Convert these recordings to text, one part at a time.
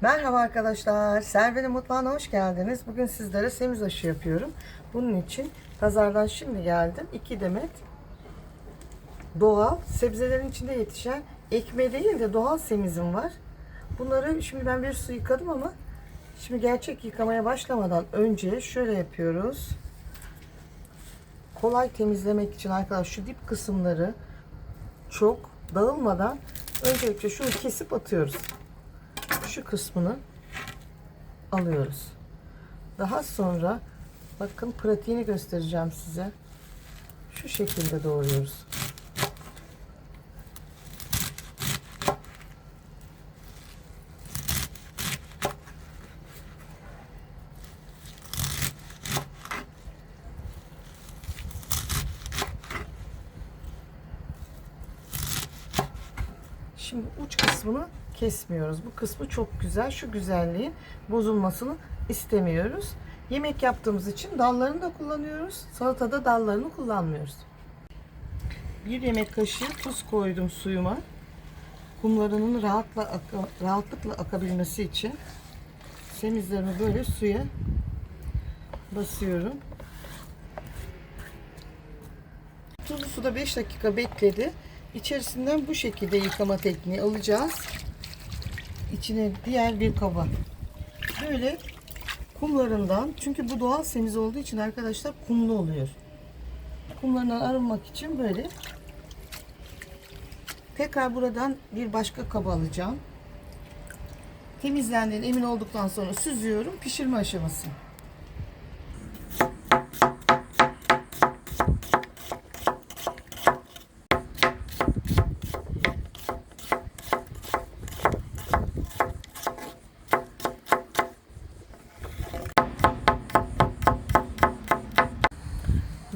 Merhaba arkadaşlar. Servenin mutfağına hoş geldiniz. Bugün sizlere semiz aşı yapıyorum. Bunun için pazardan şimdi geldim. 2 demet doğal sebzelerin içinde yetişen ekmeği değil de doğal semizim var. Bunları şimdi ben bir su yıkadım ama şimdi gerçek yıkamaya başlamadan önce şöyle yapıyoruz. Kolay temizlemek için arkadaşlar şu dip kısımları çok dağılmadan öncelikle şunu kesip atıyoruz şu kısmını alıyoruz. Daha sonra bakın pratiğini göstereceğim size. Şu şekilde doğruyoruz. Şimdi uç kısmını kesmiyoruz. Bu kısmı çok güzel. Şu güzelliğin bozulmasını istemiyoruz. Yemek yaptığımız için dallarını da kullanıyoruz. Salatada dallarını kullanmıyoruz. Bir yemek kaşığı tuz koydum suyuma. Kumlarının rahatla rahatlıkla akabilmesi için semizlerimi böyle suya basıyorum. Tuzlu suda 5 dakika bekledi. İçerisinden bu şekilde yıkama tekniği alacağız. İçine diğer bir kaba. Böyle kumlarından çünkü bu doğal semiz olduğu için arkadaşlar kumlu oluyor. Kumlarından arınmak için böyle tekrar buradan bir başka kaba alacağım. Temizlendiğine emin olduktan sonra süzüyorum. Pişirme aşaması.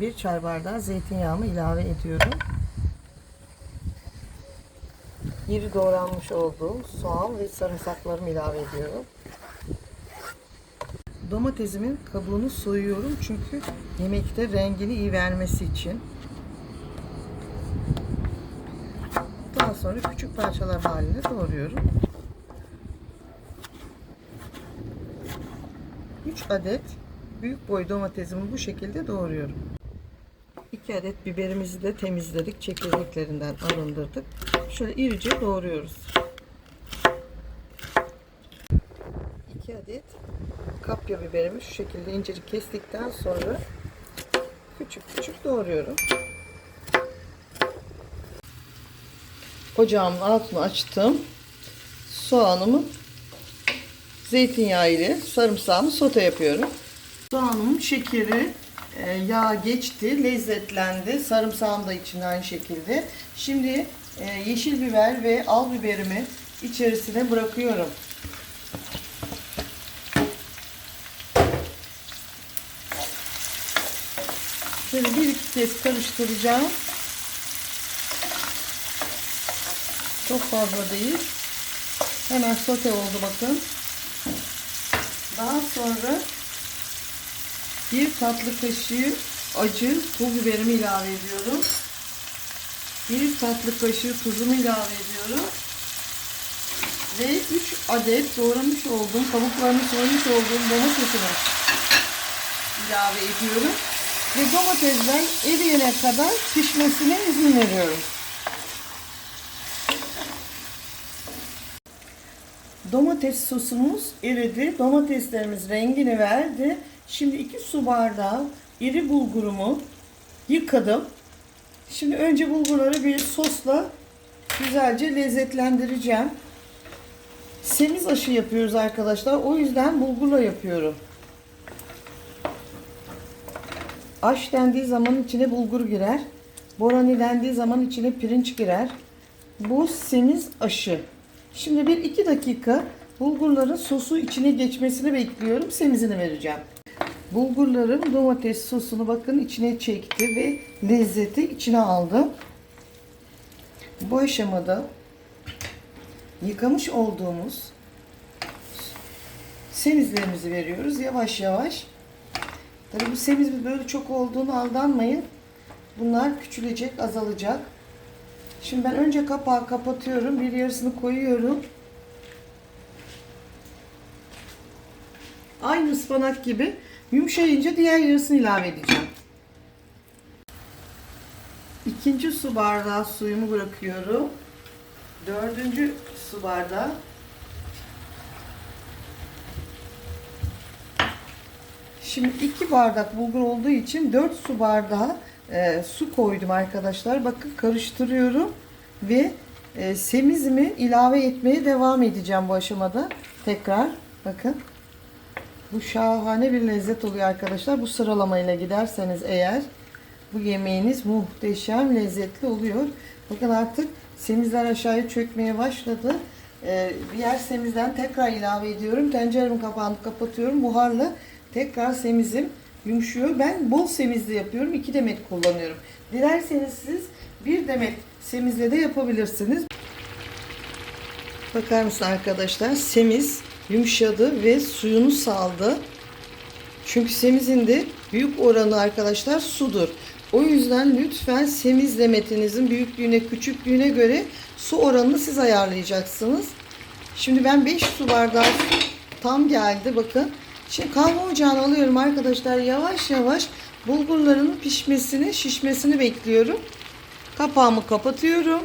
Bir çay bardağı zeytinyağımı ilave ediyorum. İri doğranmış olduğum soğan ve sarımsaklarımı ilave ediyorum. Domatesimin kabuğunu soyuyorum çünkü yemekte rengini iyi vermesi için. Daha sonra küçük parçalar halinde doğruyorum. 3 adet büyük boy domatesimi bu şekilde doğruyorum. 2 adet biberimizi de temizledik. Çekirdeklerinden arındırdık. Şöyle irice doğruyoruz. 2 adet kapya biberimi şu şekilde incecik kestikten sonra küçük küçük doğruyorum. Ocağımın altını açtım. Soğanımı zeytinyağı ile sarımsağımı sote yapıyorum. Soğanımın şekeri, yağ geçti, lezzetlendi. Sarımsağım da içinde aynı şekilde. Şimdi e, yeşil biber ve al biberimi içerisine bırakıyorum. Şöyle bir iki kez karıştıracağım. Çok fazla değil. Hemen sote oldu bakın. Daha sonra bir tatlı kaşığı acı pul biberimi ilave ediyorum. Bir tatlı kaşığı tuzumu ilave ediyorum. Ve 3 adet doğramış olduğum, kabuklarını soymuş olduğum domatesimi ilave ediyorum. Ve domatesler eriyene kadar pişmesine izin veriyorum. Domates sosumuz eridi. Domateslerimiz rengini verdi. Şimdi 2 su bardağı iri bulgurumu yıkadım. Şimdi önce bulgurları bir sosla güzelce lezzetlendireceğim. Semiz aşı yapıyoruz arkadaşlar. O yüzden bulgurla yapıyorum. Aş dendiği zaman içine bulgur girer. Borani dendiği zaman içine pirinç girer. Bu semiz aşı. Şimdi bir iki dakika bulgurların sosu içine geçmesini bekliyorum. Semizini vereceğim. Bulgurlarım domates sosunu bakın içine çekti ve lezzeti içine aldı. Bu aşamada yıkamış olduğumuz semizlerimizi veriyoruz. Yavaş yavaş. Tabii bu semiz böyle çok olduğunu aldanmayın. Bunlar küçülecek, azalacak. Şimdi ben önce kapağı kapatıyorum. Bir yarısını koyuyorum. Aynı ıspanak gibi. Yumuşayınca diğer yarısını ilave edeceğim. İkinci su bardağı suyumu bırakıyorum. Dördüncü su bardağı. Şimdi iki bardak bulgur olduğu için 4 su bardağı e, su koydum arkadaşlar. Bakın karıştırıyorum ve e, semizimi ilave etmeye devam edeceğim bu aşamada. Tekrar bakın. Bu şahane bir lezzet oluyor arkadaşlar. Bu sıralamayla giderseniz eğer bu yemeğiniz muhteşem lezzetli oluyor. Bakın artık semizler aşağıya çökmeye başladı. Ee, diğer semizden tekrar ilave ediyorum. Tenceremin kapağını kapatıyorum. Buharla tekrar semizim yumuşuyor. Ben bol semizli yapıyorum. 2 demet kullanıyorum. Dilerseniz siz bir demet semizle de yapabilirsiniz. Bakar mısın arkadaşlar? Semiz yumuşadı ve suyunu saldı. Çünkü semizin de büyük oranı arkadaşlar sudur. O yüzden lütfen semiz demetinizin büyüklüğüne, küçüklüğüne göre su oranını siz ayarlayacaksınız. Şimdi ben 5 su bardağı tam geldi bakın. Şimdi kahve ocağına alıyorum arkadaşlar. Yavaş yavaş bulgurların pişmesini, şişmesini bekliyorum. Kapağımı kapatıyorum.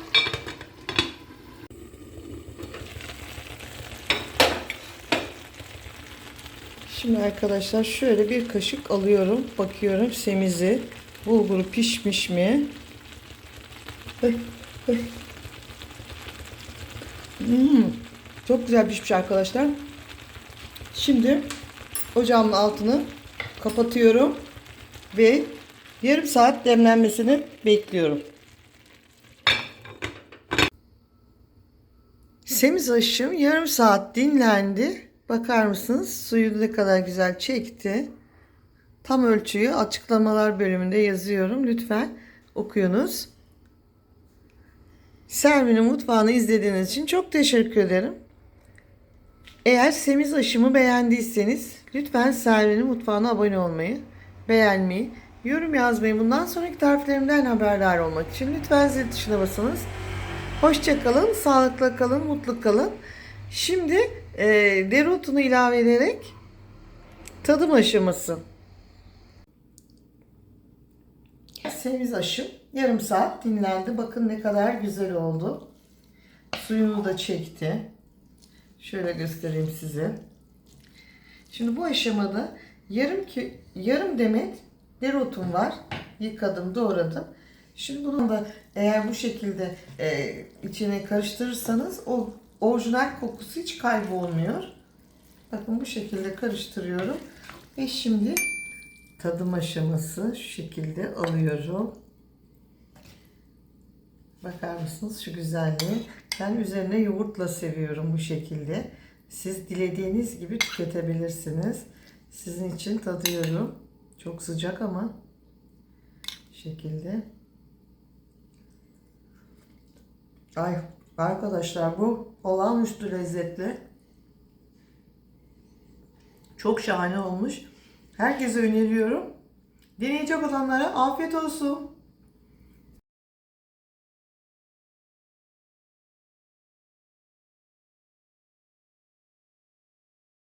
Şimdi arkadaşlar şöyle bir kaşık alıyorum. Bakıyorum semizi, bulguru pişmiş mi? Hmm, çok güzel pişmiş arkadaşlar. Şimdi ocağımın altını kapatıyorum ve yarım saat demlenmesini bekliyorum. Semiz aşım yarım saat dinlendi. Bakar mısınız? Suyu ne kadar güzel çekti. Tam ölçüyü açıklamalar bölümünde yazıyorum. Lütfen okuyunuz. Servi'nin mutfağını izlediğiniz için çok teşekkür ederim. Eğer semiz aşımı beğendiyseniz lütfen Servi'nin mutfağına abone olmayı, beğenmeyi, yorum yazmayı, bundan sonraki tariflerimden haberdar olmak için lütfen zil tuşuna basınız. Hoşçakalın, sağlıkla kalın, mutlu kalın. Şimdi e, dereotunu ilave ederek tadım aşaması. Semiz aşım yarım saat dinlendi. Bakın ne kadar güzel oldu. Suyunu da çekti. Şöyle göstereyim size. Şimdi bu aşamada yarım ki yarım demet dereotum var. Yıkadım, doğradım. Şimdi bunu da eğer bu şekilde e, içine karıştırırsanız o orijinal kokusu hiç kaybolmuyor. Bakın bu şekilde karıştırıyorum. Ve şimdi tadım aşaması şu şekilde alıyorum. Bakar mısınız şu güzelliği? Ben üzerine yoğurtla seviyorum bu şekilde. Siz dilediğiniz gibi tüketebilirsiniz. Sizin için tadıyorum. Çok sıcak ama şekilde. Ay arkadaşlar bu olağanüstü lezzetli. Çok şahane olmuş. Herkese öneriyorum. Deneyecek olanlara afiyet olsun.